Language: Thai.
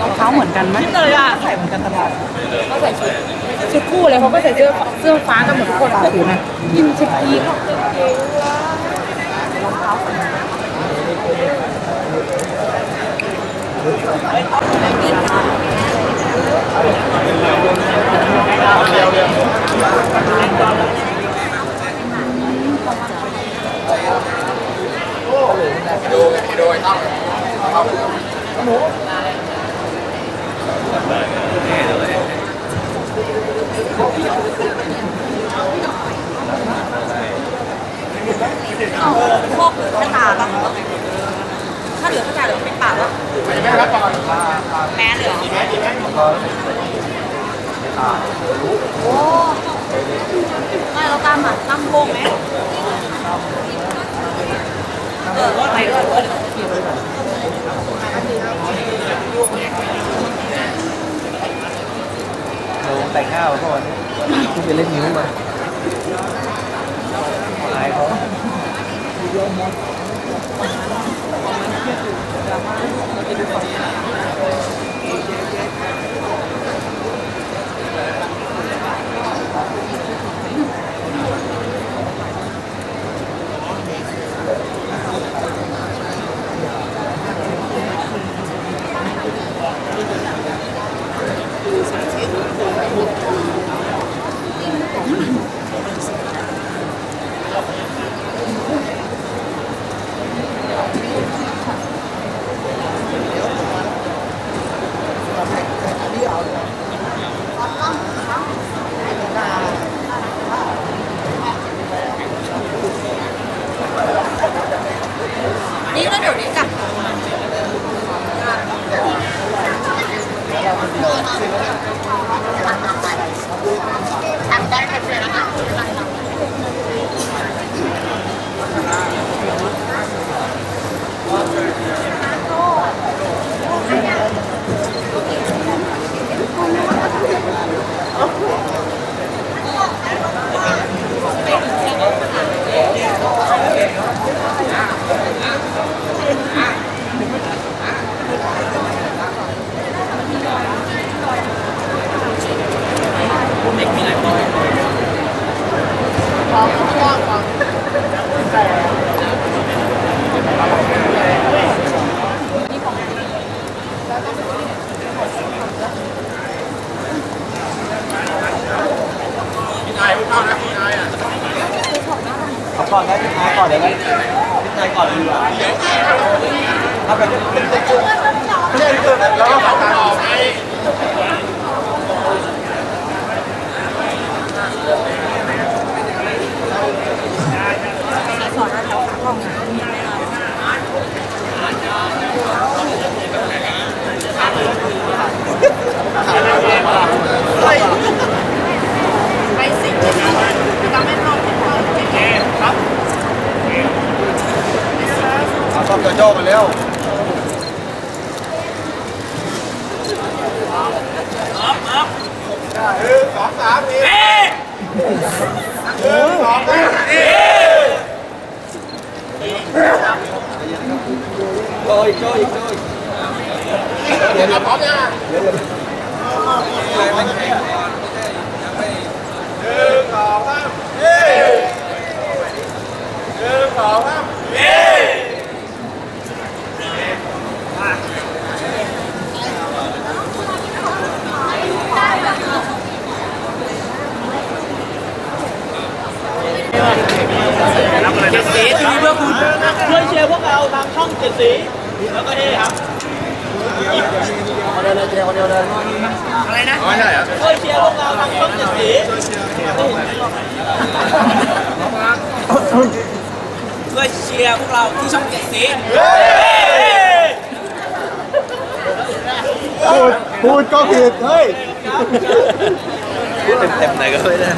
รองเท้าเหมือนกันไหมเลยอะใส่เหมือนกันตลอดเขาใส่ คู่เลยเขาก็ใส่เสื้อเสื้อฟ้ากันหมดทุกคนถือนะยินชิบีเขาเก่งๆรองเท้าพวกเหลือแค่ตาปะถ้าเหลือแค่ตาเหลือเป็นปากปะ แม้เหลือโอ้ไม่เราตามอะตั้งโค้งไหมเออไปด้วยลงแต่งหน้ามาก่อนคุณไปเล่นนิ้วมาอายเขา นี่ ก็เดี๋ยวนี้กลับ เอาก่อนนะพี่นายก่อนเลยไหมพี่นายก่อนเลยดีกว่าเอาแบบเป็นเรื่อไม่ใช่เรื่อแล้วก็ต่ออกสอนแถวขากล้องมีแน่นอนไปสิจำไม่รอด เอาต้อมโจมาเร็วสองสามสี่หนึ่งสองสามสี่โจอีกโจอีกโจอีกเดี๋ยวพร้อมยังเดี๋ยวเดี๋ยวหนึ่งสองสามเฮ้หนึ่งสองสามเฮ้ เจ็ดสีทีวีเพื่อคุณ ช่วยเชียร์พวกเราทางช่องเจ็ดสีแล้วก็เฮ้ครับคนเดียวเลยเจคนเดียวเลยอะไรนะไม่ใช่เหรอช่วยเชียร์พวกเราทางช่องเจ็ดสีช่วยเชียร์พวกเราที่ช่องเจ็ดสีพูดพูดก็ผิดเฮ้ยพูดเต็มๆไหนก็ไม่ได้